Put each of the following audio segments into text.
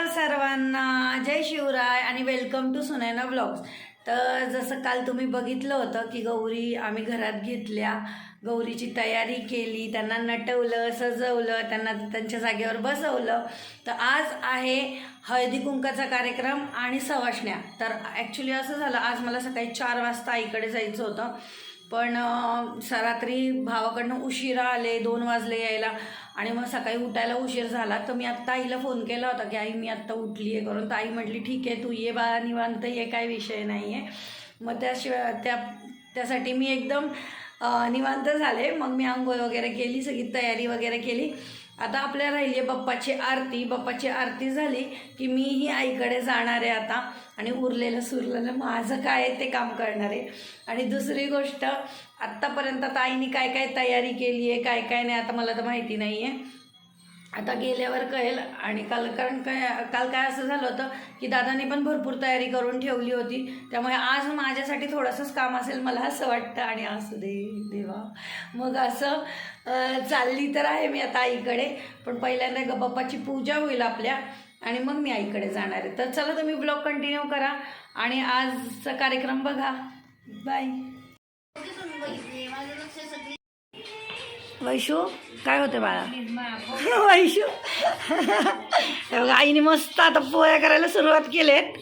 नमस्कार सर्वांना. जय शिवराय आणि वेलकम टू सुनैना ब्लॉग्स तर जसं काल तुम्ही बघितलं होतं की गौरी आम्ही घरात घेतल्या. गौरीची तयारी केली त्यांना नटवलं सजवलं त्यांना त्यांच्या जागेवर बसवलं. तर आज आहे हळदी कुंकाचा कार्यक्रम आणि सवाशण्या तर ॲक्च्युली असं झालं आज मला सकाळी चार वाजता आईकडे जायचं होतं. पण रात्री भावाकडनं उशिरा आले दोन वाजले यायला. आणि मग सकाळी उठायला उशीर झाला तर मी आत्ता आईला फोन केला होता की आई मी आत्ता उठली आहे करून तर आई म्हटली ठीक आहे तू ये बाळा निवांत ये काय विषय नाही आहे मग त्याशिवाय त्या त्यासाठी मी एकदम निवांत झाले. मग मी आंघोळ वगैरे केली सगळी तयारी वगैरे केली. आता आपल्या राहिली आहे बाप्पाची आरती. बाप्पाची आरती झाली की मीही आईकडे जाणार आहे आता. आणि उरलेलं सुरलेलं माझं काय आहे ते काम करणार आहे. आणि दुसरी गोष्ट आत्तापर्यंत आता आईने काय काय तयारी केली आहे काय काय नाही आता मला तर माहिती नाही आहे आता गेल्यावर कळेल. आणि काल कारण काय काल काय असं झालं होतं की दादाने पण भरपूर तयारी करून ठेवली होती. त्यामुळे आज माझ्यासाठी थोडंसंच काम असेल मला असं वाटतं. आणि असं दे देवा. मग असं चालली तर आहे मी आता आईकडे. पण पहिल्यांदा ग बाप्पाची पूजा होईल आपल्या. आणि मग मी आईकडे जाणार आहे. तर चला तुम्ही ब्लॉग कंटिन्यू करा. आणि आजचा कार्यक्रम बघा. बाय. वैशू काय होते बाळा? वैशू. बघा, आईने मस्त आता पोळ्या करायला सुरुवात केलेत.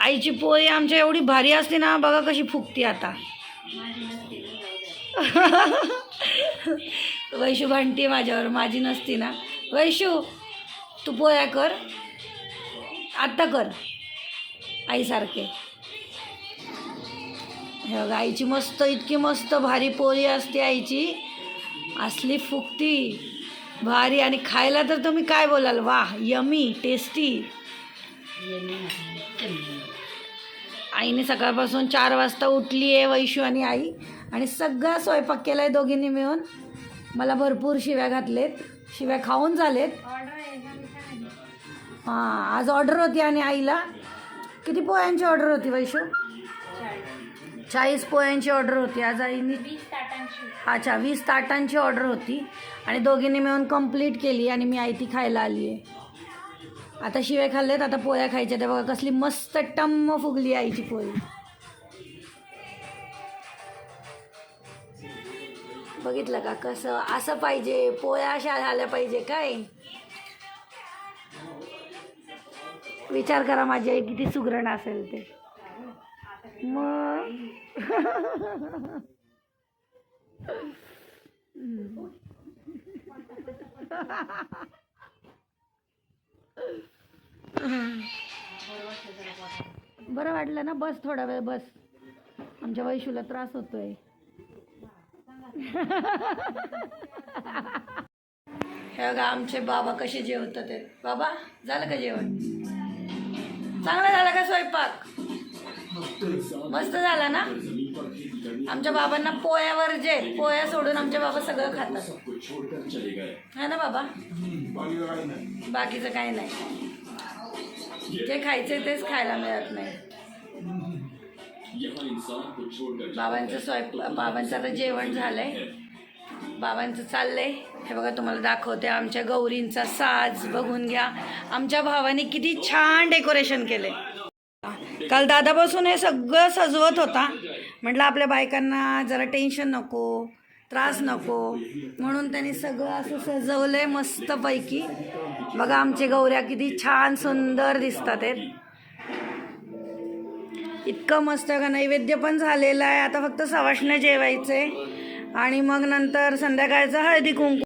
आईची पोळी आमच्या एवढी भारी असते ना बघा कशी फुगती आता. वैशू भांडती माझ्यावर माझी नसती ना. वैशू तू पोळ्या कर. आत्ता कर. आईसारखे. हे बघा आईची मस्त इतकी मस्त भारी पोळी असते आईची. असली फुकती भारी आणि खायला तर तुम्ही काय बोलाल? वा यमी टेस्टी आईने सकाळपासून चार वाजता उठली आहे वैशू आणि आई आणि सगळा स्वयंपाक केला आहे दोघींनी मिळून. मला भरपूर शिव्या घातलेत. शिव्या खाऊन झालेत. हां आज ऑर्डर होती आणि आईला. किती पोह्यांची ऑर्डर होती वैशू? चाळीस. पोह्यांची ऑर्डर होती. आज आईनी अच्छा वीस ताटांची ऑर्डर होती आणि दोघींनी मिळून कंप्लीट केली आणि मी आई ती खायला आली आहे आता शिवे खाल्लेत आता पोळ्या खायच्या. त्या बघा कसली मस्त टम्म फुगली आईची पोळी. बघितलं का कसं असं पाहिजे पोळ्या अशा झाल्या पाहिजे काय? विचार करा माझी आई किती सुगरण असेल ते. मग? बरं वाटलं ना बस थोडा वेळ बस. आमच्या वैशूला त्रास होतोय. हे बघा आमचे बाबा कसे जेवतात ते. बाबा झालं का जेवण? चांगलं झालं का स्वयंपाक? मस्त झाला ना? आमच्या बाबांना पोळ्यावर जे पोळ्या सोडून आमच्या बाबा सगळं खातात. है ना बाबा? बाकीचं काही नाही. जे खायचे तेच खायला मिळत नाही. बाबांचं स्वयंपाक बाबांचं आता जेवण झालंय. बाबांचं चाललंय. हे बघा तुम्हाला दाखवते. आमच्या गौरींचा साज बघून घ्या. आमच्या भावाने किती छान डेकोरेशन केलंय. काल दादा बसून हे सगळं सजवत होता. म्हटलं आपल्या बायकांना जरा टेन्शन नको त्रास नको. म्हणून त्यांनी सगळं असं सजवलंय मस्तपैकी. बघा आमचे गौऱ्या किती छान सुंदर दिसतात आहेत. इतकं मस्त का नैवेद्य पण झालेलं आहे. आता फक्त सवाष्ण जेवायचे आणि मग नंतर संध्याकाळचं हळदी कुंकू.